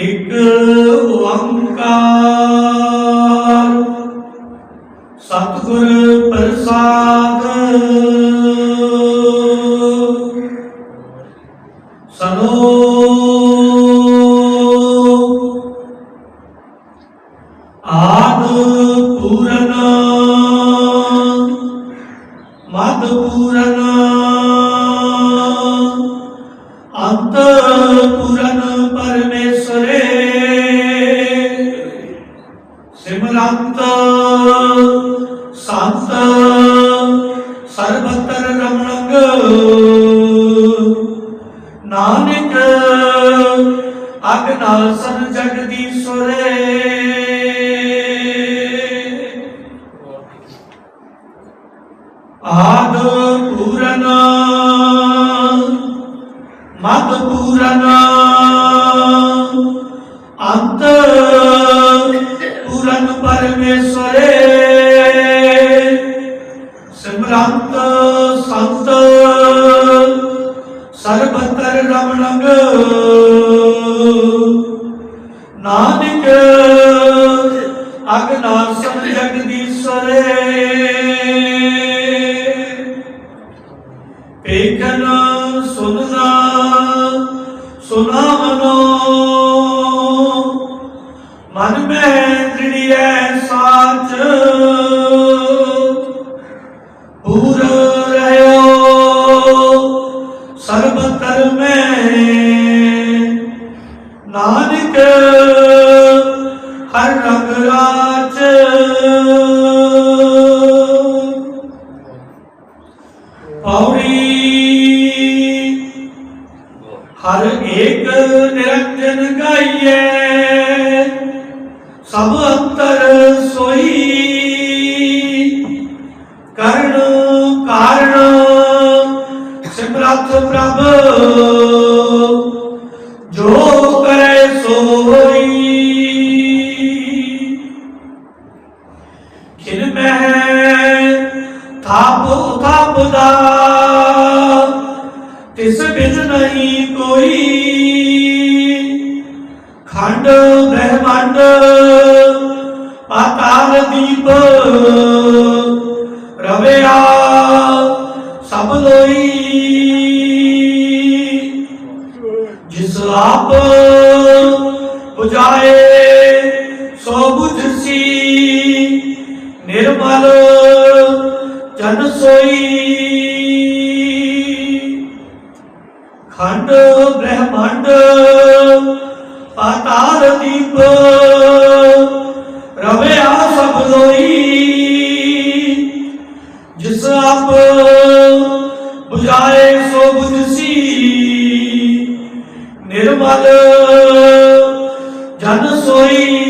ਇੱਕ ਓੰਕਾਰ। ਸਤਿਗੁਰ ਪ੍ਰਸਾਦ। ਸਨੋ। ਆਦ ਪੂਰਨ। ਮਦ ਪੂਰਨ। ਅੰਤ ਪੂਰਨ ਪਰਮੇਸ਼ਰੇ ਰਮਣੰਗ ਨਾਨਕ ਜਗਦੀ ਜਗਦੀਸ਼ਵਰੇ ਆਦ ਪੂਰਨ ਮਤ ਪੂਰਨ ਅੰਤ ਪੂਰਨ ਪਰਮੇਸ਼ਰੇ ਸਰਬਤਰ ਰਮਣੰਗ ਨਾਨਕ ਅਗਨਾਸਨ ਜਗਦੀਸ਼ਵਰੇ ਏਕਨ ਸੁਨਨਾ ਸੁਨਾਵਨੋ। ਮਨ ਮੈਂ ਨਾਨਕ ਹਰ ਰੰਗ ਰਾਜ। ਪੌੜੀ, ਹਰ ਏਕ ਨਿਰੰਜਨ ਗਾਈਏ ਸਭ ਅੰਤਰ ਸੋਈ। ਕਰਨ ਕਾਰਣ ਸਿਮਰਥ ਪ੍ਰਭ, ਜੋ ਥਾਪ ਥਾਪ ਤਿਸ ਬਿਨ ਨਹੀਂ ਕੋਈ। ਖੰਡ ਬ੍ਰਹਮੰਡ, ਪਾਤਾਲ ਦੀਪ, ਰਵਿਆ ਸਭ ਲੋਈ। ਜਿਸ ਆਪ 부ਝਾਏ ਸੋ ਬੁਝਸੀ ਨਿਰਮਲ। ਸੋਈ ਖੰਡ, ਬ੍ਰਹਮੰਡ, ਪਾਤਾਲ ਦੀਪ ਰਵਿਆ ਸਭ ਲੋਈ ਜਿਸ ਆਪ 부ਝਾਏ ਸੋ ਬੁਝਸੀ। ਨਿਰਮਲ ਜਨ ਸੋਈ।